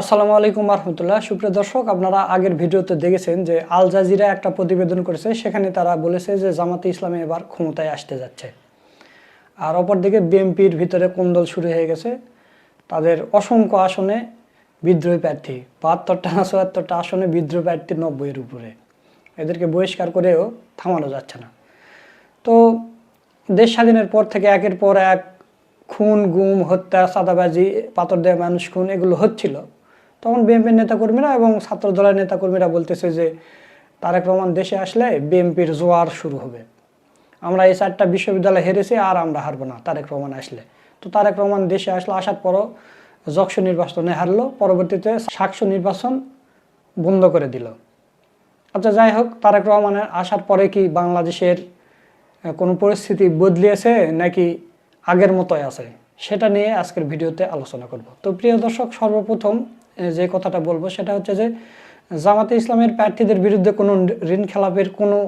আসসালামু আলাইকুম রহমতুল্লাহ সুপ্রিয় দর্শক, আপনারা আগের ভিডিওতে দেখেছেন যে আল জাজিরা একটা প্রতিবেদন করেছে। সেখানে তারা বলেছে যে জামাতে ইসলামে এবার ক্ষমতায় আসতে যাচ্ছে। আর অপরদিকে বিএনপির ভিতরে কোন্দল শুরু হয়ে গেছে। তাদের অসংখ্য আসনে বিদ্রোহী প্রার্থী, বাহাত্তরটা না চুয়াত্তরটা আসনে বিদ্রোহী প্রার্থী নব্বইয়ের উপরে। এদেরকে বহিষ্কার করেও থামানো যাচ্ছে না। তো দেশ স্বাধীনের পর থেকে একের পর এক খুন, গুম, হত্যা সাদাবাজি পাথর দেওয়া মানুষ খুন, এগুলো হচ্ছিল। তখন বিএনপির নেতাকর্মীরা এবং ছাত্র দলের নেতাকর্মীরা বলতেছে যে, তারেক রহমান দেশে আসলে বিএনপির জোয়ার শুরু হবে। আমরা এই চারটা বিশ্ববিদ্যালয় হেরেছি, আর আমরা হারবো না, তারেক রহমান আসলে। তো তারেক রহমান দেশে আসলে আসার পরও যক্ষু নির্বাচনে হারলো, পরবর্তীতে সাকসু নির্বাচন বন্ধ করে দিল। আচ্ছা যাই হোক, তারেক রহমানের আসার পরে কি বাংলাদেশের কোনো পরিস্থিতি বদলিয়েছে নাকি আগের মতোই আছে? সেটা নিয়ে আজকের ভিডিওতে আলোচনা করব। তো প্রিয় দর্শক, সর্বপ্রথম যে কথাটা বলব, সেটা হচ্ছে যে, জামাতে ইসলামের প্রার্থীদের বিরুদ্ধে কোনো ঋণ খেলাপের কোনো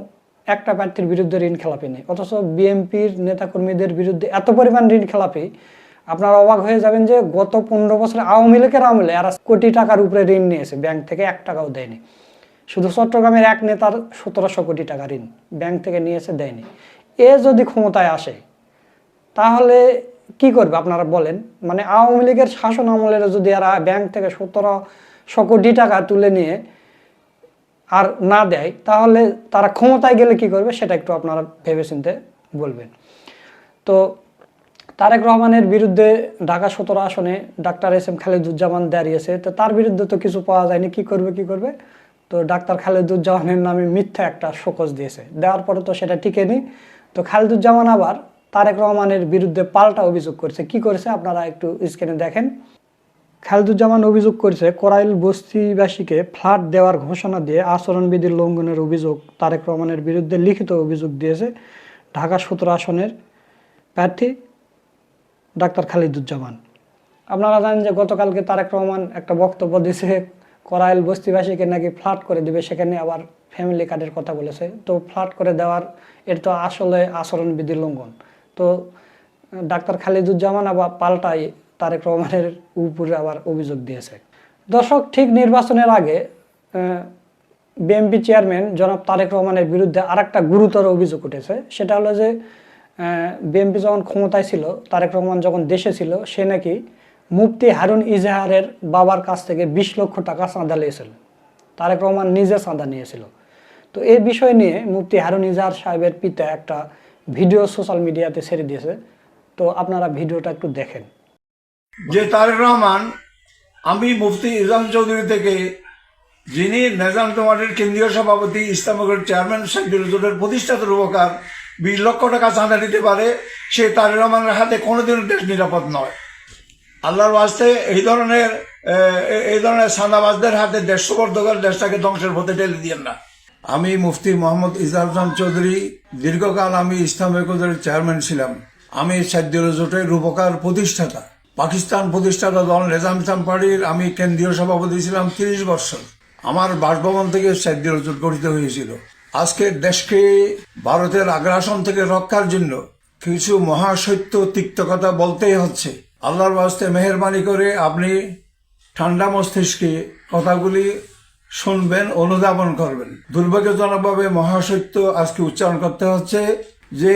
একটা প্রার্থীর বিরুদ্ধে ঋণ খেলাপি নেই। অথচ বিএনপির নেতাকর্মীদের বিরুদ্ধে এত পরিমাণ ঋণ খেলাপি, আপনারা অবাক হয়ে যাবেন যে গত পনেরো বছরে আওয়ামী লীগের আমলে এরা কোটি টাকার উপরে ঋণ নিয়েছে, ব্যাংক থেকে এক টাকাও দেয়নি। শুধু চট্টগ্রামের এক নেতার সতেরোশো কোটি টাকা ঋণ ব্যাংক থেকে নিয়েছে, দেয়নি। এ যদি ক্ষমতায় আসে, তাহলে কি করবে আপনারা বলেন? মানে আওয়ামী লীগের শাসন আমলের যদি এরা ব্যাংক থেকে সতেরোশো কোটি টাকা তুলে নিয়ে আর না দেয়, তাহলে তারা ক্ষমতায় গেলে কি করবে? সেটা একটু আপনারা ভেবেচিন্তে বলবেন। তো তারেক রহমানের বিরুদ্ধে ঢাকা সতেরো আসনে ডাক্তার এস এম খালেদুজ্জামান দাঁড়িয়েছে। তো তার বিরুদ্ধে তো কিছু পাওয়া যায়নি, কি করবে কি করবে? তো ডাক্তার খালেদুজ্জামানের নামে মিথ্যা একটা শোকজ দিয়েছে। দেওয়ার পরে তো সেটা টিকেনি তো খালেদুজ্জামান আবার তারেক রহমানের বিরুদ্ধে পাল্টা অভিযোগ করেছে। কি করেছে? আপনারা একটু স্ক্রিনে দেখেন। খালেদুজ্জামান অভিযোগ করেছে, করাইল বস্তিবাসীকে ফ্ল্যাট দেওয়ার ঘোষণা দিয়ে আচরণবিধির লঙ্ঘনের অভিযোগ তারেক রহমানের বিরুদ্ধে লিখিত অভিযোগ দিয়েছে ঢাকা সতেরো আসনের প্রার্থী ডাক্তার খালিদুজ্জামান। আপনারা জানেন যে গতকালকে তারেক রহমান একটা বক্তব্য দিয়েছে, করাইল বস্তিবাসীকে নাকি ফ্ল্যাট করে দিবে, সেখানে আবার ফ্যামিলি কার্ডের কথা বলেছে। তো ফ্ল্যাট করে দেওয়ার, এর তো আসলে আচরণবিধির লঙ্ঘন। তো ডাক্তার খালিদুজ্জামান আবার পাল্টাই তারেক রহমানের উপরে আবার অভিযোগ দিয়েছে। দর্শক, ঠিক নির্বাচনের আগে বিএমপি চেয়ারম্যান জনাব তারেক রহমানের বিরুদ্ধে আরেকটা গুরুতর অভিযোগ উঠেছে। সেটা হলো যে বিএমপি যখন ক্ষমতায় ছিল, তারেক রহমান যখন দেশে ছিল, সে নাকি মুফতি হারুন ইজাহারের বাবার কাছ থেকে বিশ লক্ষ টাকা চাঁদা নিয়েছিল। তারেক রহমান নিজে চাঁদা নিয়েছিল। তো এই বিষয় নিয়ে মুফতি হারুন ইজাহার সাহেবের পিতা একটা ভিডিও সোশ্যাল মিডিয়াতে ছেড়ে দিয়েছে। তো আপনারা ভিডিওটা একটু দেখেন। যে তারেক রহমান, আমি মুফতি ইজাম চৌধুরী থেকে, যিনি নেজাম তোমাদের কেন্দ্রীয় সভাপতি ইসলামগড় চেয়ারম্যান সাইদুল জোটের প্রতিষ্ঠাতা রূপকার বিশ লক্ষ টাকা চাঁদা দিতে পারে, সে তারেক রহমানের হাতে কোনোদিন দেশ নিরাপদ নয়। আল্লাহর বাস্তে এই ধরনের এই ধরনের সাদাবাজদের হাতে দেশ সুবর্দ দেশটাকে ধ্বংসের পথে ঠেলে দিয়েন না। আমি মুফতি মোহাম্মদ ইজার খান চৌধুরী, দীর্ঘকাল আমি ইসলাম একদের চেয়ারম্যান ছিলাম। আমি সাদ্যুল জোটের রূপকার প্রতিষ্ঠাতা। পাকিস্তান প্রতিষ্ঠাতা দল নেজাম ইসলাম পার্টির আমি কেন্দ্রীয় সভাপতি ছিলাম তিরিশ বছর। আমার বাসভবন থেকে সাদ্যুল জোট গঠিত হয়েছিল। আজকে দেশকে ভারতের আগ্রাসন থেকে রক্ষার জন্য কিছু মহাসত্য তিক্ত কথা বলতেই হচ্ছে। আল্লাহর বাস্তে মেহরবানি করে আপনি ঠান্ডা মস্তিষ্কে কথাগুলি শুনবেন, অনুধাবন করবেন। দুর্ভাগ্যজনকভাবে মহাসত্য আজকে উচ্চারণ করতে হচ্ছে যে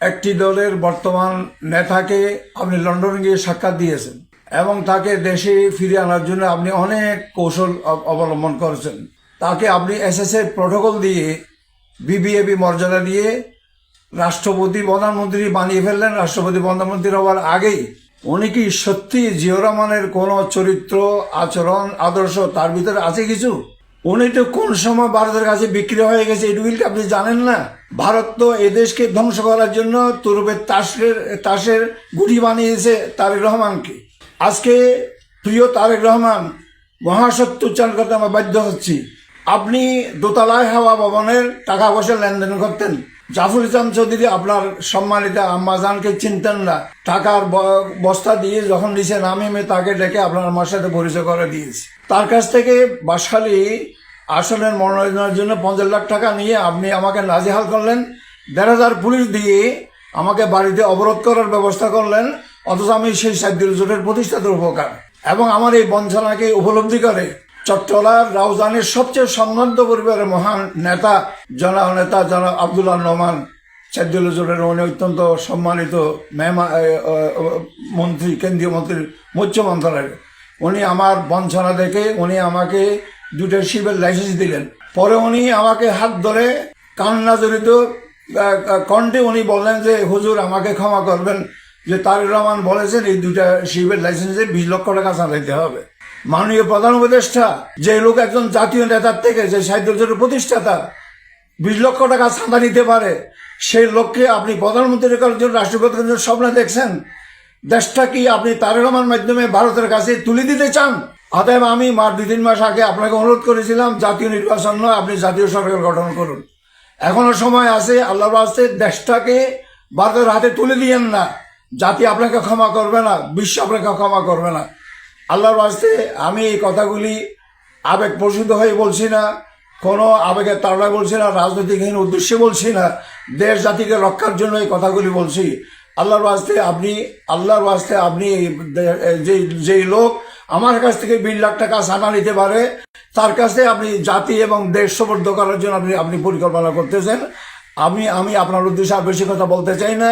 একটি দলের বর্তমান নেতাকে আপনি লন্ডনে গিয়ে সাক্ষাৎ দিয়েছেন এবং তাকে দেশে ফিরে আনার জন্য আপনি অনেক কৌশল অবলম্বন করেছেন। তাকে আপনি এস এর প্রোটোকল দিয়ে বিবিএবি মর্যাদা দিয়ে রাষ্ট্রপতি, প্রধানমন্ত্রী বানিয়ে ফেললেন। রাষ্ট্রপতি, প্রধানমন্ত্রী হওয়ার আগেই উনি কি সত্যি জিও রহমানের কোন চরিত্র, আচরণ, আদর্শ তার ভিতরে আছে কিছু? উনি তো কোন সময় ভারতের কাছে বিক্রি হয়ে গেছে এটুকু কি আপনি জানেন না? ভারত তো এদেশকে ধ্বংস করার জন্য তুরুপের তাসের তাসের গুটি বানিয়েছে তারেক রহমানকে। আজকে প্রিয় তারেক রহমান, মহাসত্য উচ্চারণ করতে আমরা বাধ্য হচ্ছি। আপনি দোতলায় হাওয়া ভবনের টাকা পয়সা লেনদেন করতেন। জাফর ইসলাম চৌধুরী আপনার সম্মানিত আম্মাজানকে চিনতেন না। টাকার বস্তা দিয়ে যখন আমি আমি তাকে ডেকে আপনার আমার সাথে পরিচয় করে দিয়েছি। তার কাছ থেকে বাসখালী আসনের মনোনয়নের জন্য পঞ্চাশ লাখ টাকা নিয়ে আপনি আমাকে নাজেহাল করলেন। দেড় হাজার পুলিশ দিয়ে আমাকে বাড়িতে অবরোধ করার ব্যবস্থা করলেন। অথচ আমি সেই সাইদুল জোটের প্রতিষ্ঠাতার উপকার। এবং আমার এই বঞ্চনাকে উপলব্ধি করে চট্টলার রাউজানের সবচেয়ে সম্ভ্রান্ত পরিবারের মহান নেতা জনা নেতা জনা আবদুল্লাহ নোমান সাইদুল হুজুরের উনি অত্যন্ত সম্মানিত মেহমা মন্ত্রী, কেন্দ্রীয় মন্ত্রী মৎস্য মন্ত্রণালয়ের। উনি আমার বঞ্চনা দেখে উনি আমাকে দুটো শিবের লাইসেন্স দিলেন। পরে উনি আমাকে হাত ধরে কান্না জড়িত কণ্ঠে উনি বললেন যে, হুজুর, আমাকে ক্ষমা করবেন যে, তারেক রহমান বলেছেন এই দুইটা শিবের লাইসেন্সে বিশ লক্ষ টাকা চালাইতে হবে। মাননীয় প্রধান উপদেষ্টা, যে লোক একজন জাতীয় নেতার থেকে, যে সাহিত্যের প্রতিষ্ঠাতা, বিশ লক্ষ টাকা চাঁদা নিতে পারে, সেই লোককে আপনি প্রধানমন্ত্রী করার জন্য, রাষ্ট্রপতির জন্য স্বপ্ন দেখছেন। দেশটা কি আপনি তারেক রহমান মাধ্যমে ভারতের কাছে তুলে দিতে চান? অতএব আমি মার দুই তিন মাস আগে আপনাকে অনুরোধ করেছিলাম, জাতীয় নির্বাচন নয়, আপনি জাতীয় সরকার গঠন করুন। এখনও সময় আছে, আল্লাহর আসতে দেশটাকে ভারতের হাতে তুলে দিয়েন না। জাতি আপনাকে ক্ষমা করবে না, বিশ্ব আপনাকে ক্ষমা করবে না। আল্লাহর আসতে আমি এই কথাগুলি আবেগ প্রসূত হয়ে বলছি না, কোনো আবেগের তাড়ায় বলছি না, রাজনৈতিকহীন উদ্দেশ্যে বলছি না, দেশ জাতিকে রক্ষার জন্য এই কথাগুলি বলছি। আল্লাহর বাস্তে আপনি, আল্লাহর বাস্তে আপনি যে যেই লোক আমার কাছ থেকে বিশ লাখ টাকা সানা নিতে পারে, তার কাছে আপনি জাতি এবং দেশ সমর্থ করার জন্য আপনি আপনি পরিকল্পনা করতেছেন। আমি আমি আপনার উদ্দেশ্যে আর বেশি কথা বলতে চাই না।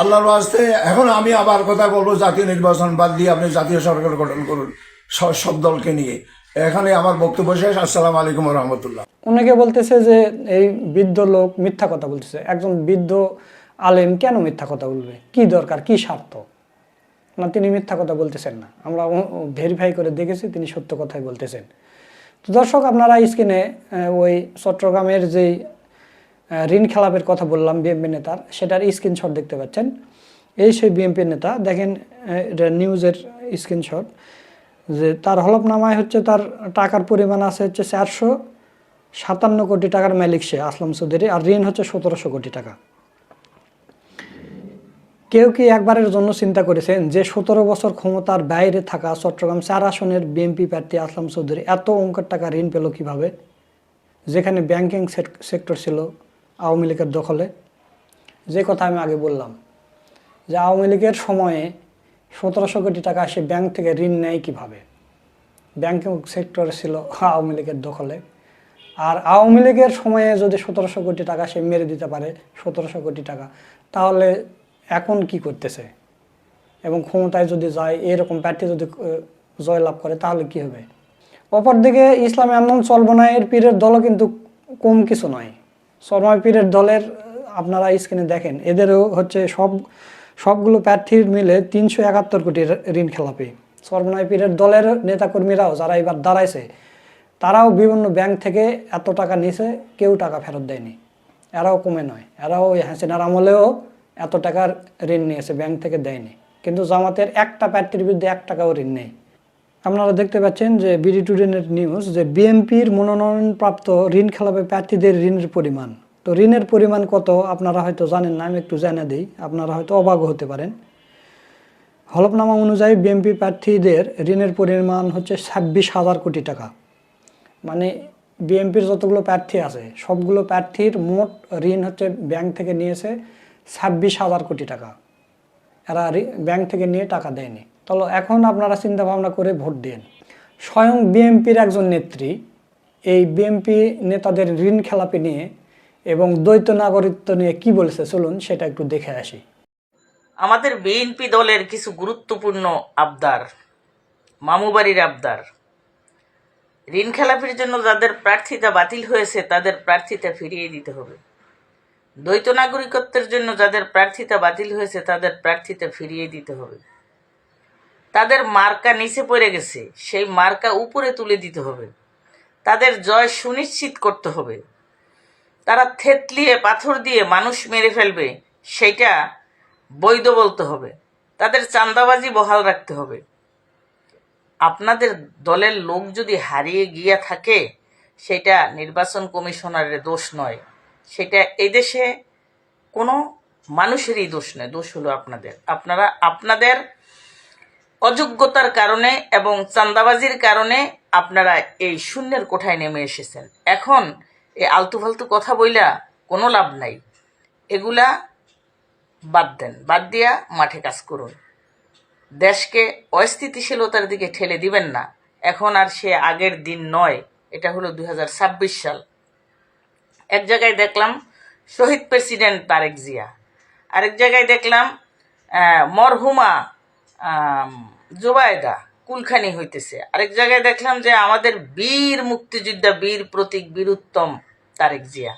আল্লাহর বাস্তে এখন আমি আবার কথা বলব, জাতীয় নির্বাচন বাদ দিয়ে আপনি জাতীয় সরকার গঠন করুন সব দলকে নিয়ে। এখানে আমার বক্তব্য শেষ, আসসালামু আলাইকুম রহমতুল্লাহ। অনেকে বলতেছে যে এই বৃদ্ধ লোক মিথ্যা কথা বলতেছে। একজন বৃদ্ধ আলেম কেন মিথ্যা কথা বলবে? কি দরকার? কি স্বার্থ? না, তিনি মিথ্যা কথা বলতেছেন না। আমরা ভেরিফাই করে দেখেছি, তিনি সত্য কথাই বলতেছেন। তো দর্শক, আপনারা স্ক্রিনে ওই চট্টগ্রামের যেই ঋণ খেলাপের কথা বললাম বিএনপি নেতার, সেটার স্ক্রিনশট দেখতে পাচ্ছেন। এই সেই বিএনপি নেতা, দেখেন এটা নিউজের স্ক্রিনশট যে তার হলফনামায় হচ্ছে তার টাকার পরিমাণ আছে হচ্ছে চারশো সাতান্ন কোটি টাকার মালিক সে, আসলাম চৌধুরী আর ঋণ হচ্ছে সতেরোশো কোটি টাকা। কেউ কি একবারের জন্য চিন্তা করেছেন যে সতেরো বছর ক্ষমতার বাইরে থাকা চট্টগ্রাম চার আসনের বিএনপি প্রার্থী আসলাম চৌধুরী এত অঙ্কের টাকা ঋণ পেল কীভাবে? যেখানে ব্যাংকিং সেক্টর ছিল আওয়ামী লীগের দখলে। যে কথা আমি আগে বললাম, যে আওয়ামী লীগের সময়ে সতেরোশো কোটি টাকা সে ব্যাংক থেকে ঋণ নেয় কীভাবে? ব্যাংকিং সেক্টর ছিল আওয়ামী লীগের দখলে। আর আওয়ামী লীগের সময়ে যদি সতেরোশো কোটি টাকা সে মেরে দিতে পারে, সতেরোশো কোটি টাকা, তাহলে এখন কি করতেছে? এবং ক্ষমতায় যদি যায়, এরকম প্রার্থী যদি জয়লাভ করে, তাহলে কি হবে? অপরদিকে ইসলামী আন্দোলন চলবো না, এর পীরের দলও কিন্তু কম কিছু নয়। শর্মা পীরের দলের, আপনারা স্ক্রিনে দেখেন, এদেরও হচ্ছে সব, সবগুলো প্রার্থীর মিলে তিনশো একাত্তর কোটি ঋণ খেলাপি। সর্বনয় পীরের দলের নেতাকর্মীরাও যারা এবার দাঁড়াইছে, তারাও বিভিন্ন ব্যাংক থেকে এত টাকা নিছে, কেউ টাকা ফেরত দেয়নি। এরাও কমে নয়। এরাও ওই হাসিনার আমলেও এত টাকার ঋণ নিয়েছে, ব্যাংক থেকে দেয়নি। কিন্তু জামাতের একটা প্রার্থীর বিরুদ্ধে এক টাকাও ঋণ নেই। আপনারা দেখতে পাচ্ছেন যে বিডি টুডেনের নিউজ যে বিএনপির মনোনয়নপ্রাপ্ত ঋণ খেলাপে প্রার্থীদের ঋণের পরিমাণ। তো ঋণের পরিমাণ কত আপনারা হয়তো জানেন না, আমি একটু জানা দিই। আপনারা হয়তো অবাক হতে পারেন। হলফনামা অনুযায়ী বিএনপি প্রার্থীদের ঋণের পরিমাণ হচ্ছে ছাব্বিশ হাজার কোটি টাকা। মানে বিএনপির যতগুলো প্রার্থী আছে, সবগুলো প্রার্থীর মোট ঋণ হচ্ছে ব্যাংক থেকে নিয়েছে ছাব্বিশ হাজার কোটি টাকা। এরা ব্যাংক থেকে নিয়ে টাকা দেয়নি। তাহলে এখন আপনারা চিন্তা ভাবনা করে ভোট দিন স্বয়ং বিএনপির একজন নেত্রী, এই বিএনপি নেতাদের ঋণ খেলাপি নিয়ে এবং দ্বৈত নাগরিকত্ব নিয়ে কি বলেছে, চলুন সেটা একটু দেখে আসি। আমাদের বিএনপি দলের কিছু গুরুত্বপূর্ণ আবদার, মামুবাড়ির আবদার। ঋণ খেলাপির জন্য যাদের প্রার্থিতা বাতিল হয়েছে, তাদের প্রার্থিতা ফিরিয়ে দিতে হবে। দ্বৈত নাগরিকত্বের জন্য যাদের প্রার্থিতা বাতিল হয়েছে, তাদের প্রার্থিতা ফিরিয়ে দিতে হবে। তাদের মার্কা নিচে পড়ে গেছে, সেই মার্কা উপরে তুলে দিতে হবে। তাদের জয় সুনিশ্চিত করতে হবে। তারা থেতলিয়ে পাথর দিয়ে মানুষ মেরে ফেলবে সেটা বৈধ বলতে হবে। তাদের চাঁদাবাজি বহাল রাখতে হবে। আপনাদের দলের লোক যদি হারিয়ে গিয়ে থাকে, সেটা নির্বাচন কমিশনারের দোষ নয়। সেটা এই দেশে কোনো মানুষেরই দোষ নয়, দোষ হলো আপনাদের। আপনারা আপনাদের অযোগ্যতার কারণে এবং চাঁদাবাজির কারণে আপনারা এই শূন্যের কোঠায় নেমে এসেছেন। এখন এই আলতু ফালতু কথা বইলা কোনো লাভ নাই। এগুলা বাদ দেন, বাদ দিয়া মাঠে কাজ করুন। দেশকে অস্থিতিশীলতার দিকে ঠেলে দিবেন না। এখন আর সে আগের দিন নয়, এটা হলো দু হাজার ছাব্বিশ সাল। এক জায়গায় দেখলাম শহীদ প্রেসিডেন্ট তারেক জিয়া, আরেক জায়গায় দেখলাম মরহুমা জুবায়দা, কুলখানি হইতেছে। আরেক জায়গায় দেখলাম যে আমাদের বীর মুক্তিযোদ্ধা, বীর প্রতীক, বীর উত্তম তারেক জিয়া।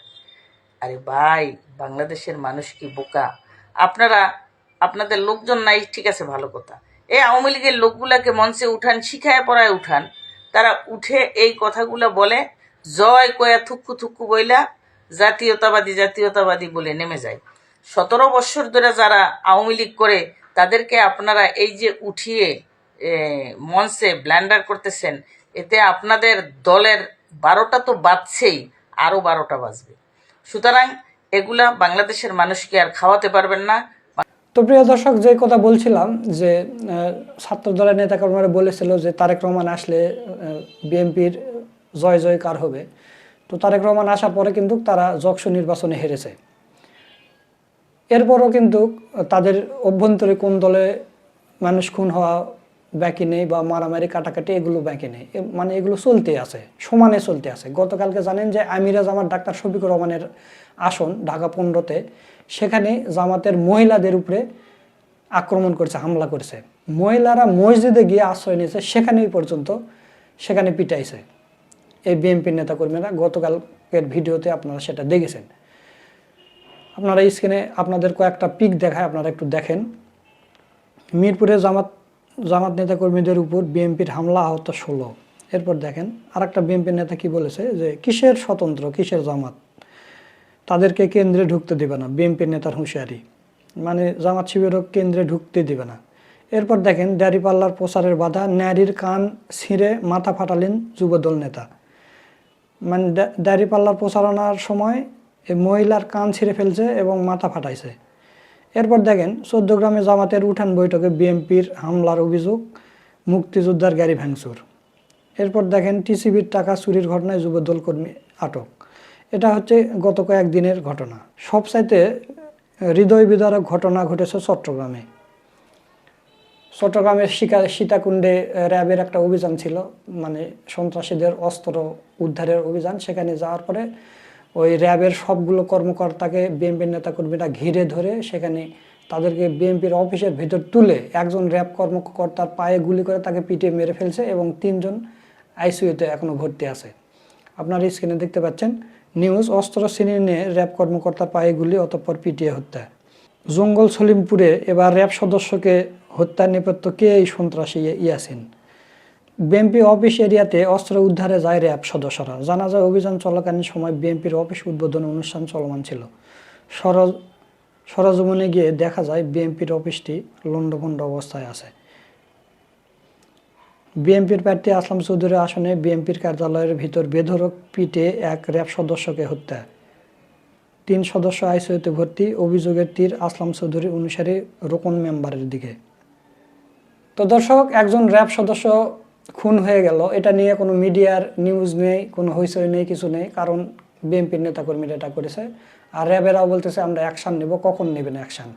আরে ভাই, বাংলাদেশের মানুষ কি বোকা? আপনারা, আপনাদের লোকজন নাই, ঠিক আছে, ভালো কথা। এই আওয়ামী লীগের লোকগুলাকে মঞ্চে উঠান, শিখায় পড়ায় উঠান। তারা উঠে এই কথাগুলো বলে, জয় কয়া থুক্কু থুক্কু বইলা জাতীয়তাবাদী জাতীয়তাবাদী বলে নেমে যায়। সতেরো বৎসর ধরে যারা আওয়ামী লীগ করে তাদেরকে আপনারা এই যে উঠিয়ে মঞ্চে ব্ল্যান্ডার করতেছেন, এতে আপনাদের দলের বারোটা তো বাজছেই আরও বারোটা বাজবে। সুতরাং এগুলা বাংলাদেশের মানুষকে আর খাওয়াতে পারবেন না। তো প্রিয় দর্শক, যে কথা বলছিলাম যে ছাত্র দলের নেতাকর্মীরা বলেছিল যে, তারেক রহমান আসলে বিএনপির জয় জয়কার হবে। তো তারেক রহমান আসার পরে কিন্তু তারা যক্ষু নির্বাচনে হেরেছে। এরপরও কিন্তু তাদের অভ্যন্তরে কোন দলে মানুষ খুন হওয়া বাকি নেই বা মারামারি কাটাকাটি এগুলো বাকি নেই। মানে এগুলো চলতে আছে, সমানে চলতে আছে। গতকালকে জানেন যে আমিরাজ আমার ডাক্তার শফিকুর রহমানের আসন ঢাকা পনেরোতে, সেখানে জামাতের মহিলাদের উপরে আক্রমণ করেছে, হামলা করেছে। মহিলারা মসজিদে গিয়ে আশ্রয় নিয়েছে, সেখানেই পর্যন্ত সেখানে পিটাইছে। এই বিএনপির নেতাকর্মীরা গতকালকের ভিডিওতে আপনারা সেটা দেখেছেন। আপনারা স্ক্রিনে আপনাদের কয়েকটা পিক দেখায়, আপনারা একটু দেখেন। মিরপুরে জামাত জামাত নেতাকর্মীদের উপর বিএনপির হামলা আহত ষোলো। এরপর দেখেন, আরেকটা বিএনপির নেতা কি বলেছে যে, কিসের স্বতন্ত্র, কিসের জামাত? তাদেরকে কেন্দ্রে ঢুকতে দিবে না বিএনপির নেতার হুঁশিয়ারি। মানে জামাত শিবিরও কেন্দ্রে ঢুকতে দিবে না। এরপর দেখেন দাড়িপাল্লার প্রচারের বাধা ন্যারির কান ছিঁড়ে মাথা ফাটালেন যুবদল নেতা। মানে দাড়িপাল্লার প্রচারণার সময় এই মহিলার কান ছিঁড়ে ফেলছে এবং মাথা ফাটাইছে। এরপর দেখেন চোদ্দগ্রামে জামাতের উঠান বৈঠকে বিএনপির হামলার অভিযোগ, মুক্তিযোদ্ধার গাড়ি ভাঙচুর। এরপর দেখেন, টিসিবির টাকা চুরির ঘটনায় যুবদল কর্মী আটক। এটা হচ্ছে গত কয়েকদিনের ঘটনা। সবচাইতে হৃদয় বিদারক ঘটনা ঘটেছে চট্টগ্রামে। চট্টগ্রামের শিকা, সীতাকুণ্ডে র্যাবের একটা অভিযান ছিল মানে সন্ত্রাসীদের অস্ত্র উদ্ধারের অভিযান। সেখানে যাওয়ার পরে ওই র্যাবের সবগুলো কর্মকর্তাকে বিএনপির নেতাকর্মীরা ঘিরে ধরে সেখানে তাদেরকে বিএনপির অফিসের ভেতর তুলে একজন র্যাব কর্মকর্তার পায়ে গুলি করে তাকে পিটিয়ে মেরে ফেলছে এবং তিনজন আইসিইউতে এখনও ভর্তি আছে। আপনার স্ক্রিনে দেখতে পাচ্ছেন, নিউজ অস্ত্র শ্রেণি নিয়ে র্যাব কর্মকর্তার পায়ে গুলি, অতঃপর পিটিয়ে হত্যা। জঙ্গল সলিমপুরে এবার র্যাব সদস্যকে হত্যার নেপথ্য কে এই সন্ত্রাসী ইয়াসিন? বিএনপি অফিস এরিয়াতে অস্ত্র উদ্ধারে যায় র্যাব সদস্যরা। জানা যায়, অভিযান চলাকালীন সময় বিএনপির অফিস উদ্বোধন অনুষ্ঠান চলমান ছিল। সরজ সরজমনে গিয়ে দেখা যায়, বিএনপির অফিসটি লণ্ডভণ্ড অবস্থায় আছে। বিএনপির প্রার্থী আসলাম চৌধুরী আসনে বিএনপির কার্যালয়ের ভিতর বেধরক পিটে এক র্যাব সদস্যকে হত্যা। তিন সদস্য আইসিইউতে ভর্তি, অভিযোগের তীর আসলাম চৌধুরী অনুসারী রোকন মেম্বারের দিকে। তো দর্শক, একজন র্যাব সদস্য খুন হয়ে গেল, এটা নিয়ে কোনো মিডিয়ার নিউজ নেই, কোনো হইচই নেই, কিছু নেই, কারণ বিএনপির নেতাকর্মীরা এটা করেছে। আর র্যাবেরাও বলতেছে, আমরা অ্যাকশান নেব, কখন নেবেন অ্যাকশান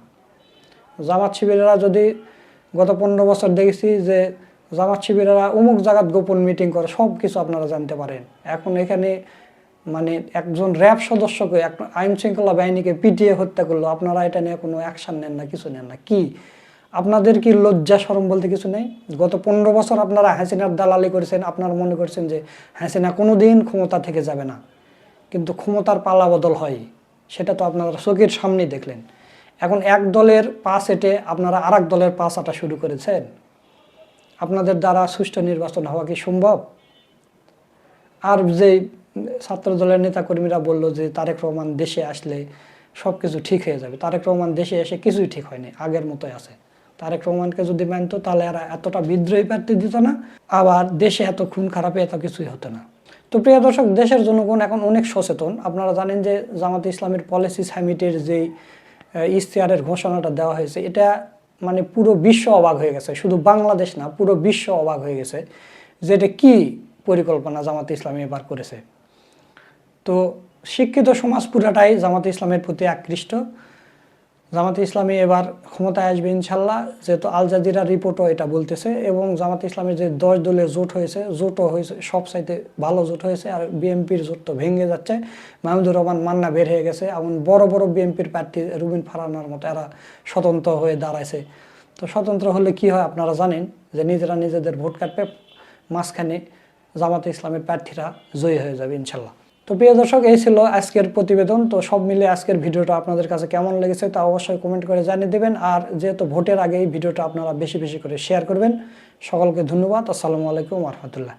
জামাত শিবিরেরা যদি গত পনেরো বছর দেখেছি যে জামাত শিবিরেরা অমুক জায়গাত গোপন মিটিং করে সব কিছু আপনারা জানতে পারেন। এখন এখানে মানে একজন র্যাব সদস্যকে আইন শৃঙ্খলা বাহিনীকে পিটিয়ে হত্যা করল, আপনারা এটা নিয়ে কোনো অ্যাকশান নেন না, কিছু নেন না। কি? আপনাদের কি লজ্জা সরম বলতে কিছু নেই? গত পনেরো বছর আপনারা হাসিনার দালালি করেছেন, আপনারা মনে করছেন যে হাসিনা কোনো দিন ক্ষমতা থেকে যাবে না। কিন্তু ক্ষমতার পালা বদল হয়, সেটা তো আপনারা চোখের সামনেই দেখলেন। এখন এক দলের পাশ এটে আপনারা আর দলের পাশ আটা শুরু করেছেন। আপনাদের দ্বারা সুষ্ঠু নির্বাচন হওয়া কি সম্ভব? আর যে ছাত্র দলের নেতাকর্মীরা বলল যে তারেক রহমান দেশে আসলে সব কিছু ঠিক হয়ে যাবে। তারেক রহমান দেশে এসে কিছুই ঠিক হয়নি, আগের মতোই আছে। তারেক রহমানকে যদি মানতো তাহলে এরা এতটা বিদ্রোহী প্রার্থী দিত না। আবার দেশে এত খুন খারাপে এত কিছুই হতো না। তো প্রিয় দর্শক দেশের জনগণ এখন অনেক সচেতন। আপনারা জানেন যে জামাত ইসলামের পলিসি সামিটের আহ, ইশতেহারের ঘোষণাটা দেওয়া হয়েছে এটা মানে পুরো বিশ্ব অবাক হয়ে গেছে। শুধু বাংলাদেশ না পুরো বিশ্ব অবাক হয়ে গেছে যে এটা কী পরিকল্পনা জামাত ইসলামী এবার করেছে। তো শিক্ষিত সমাজ পুরাটাই জামাত ইসলামের প্রতি আকৃষ্ট। জামাতে ইসলামী এবার ক্ষমতায় আসবে ইনশাল্লাহ, যেহেতু আল জাজিরা রিপোর্টও এটা বলতেছে এবং জামাতে ইসলামের যে দশ দলের জোট হয়েছে, জোটও হয়েছে, সব সাইতে ভালো জোট হয়েছে আর বিএনপির জোট তো ভেঙে যাচ্ছে। মাহমুদুর রহমান মান্না বের হয়ে গেছে এমন বড় বড় বিএনপির প্রার্থী রুবিন ফারানার মতো এরা স্বতন্ত্র হয়ে দাঁড়াইছে। তো স্বতন্ত্র হলে কি হয় আপনারা জানেন যে নিজেরা নিজেদের ভোট কাটবে, মাঝখানে জামাতে ইসলামের প্রার্থীরা জয়ী হয়ে যাবে ইনশাল্লাহ। তো প্রিয় দর্শক, এই ছিল আজকের প্রতিবেদন। তো সব মিলে আজকের ভিডিওটা আপনাদের কাছে কেমন লেগেছে তা অবশ্যই কমেন্ট করে জানিয়ে দেবেন। আর যেহেতু ভোটের আগে এই ভিডিওটা আপনারা বেশি বেশি করে শেয়ার করবেন, সকলকে ধন্যবাদ। আসসালামু আলাইকুম রহমতুল্লাহ।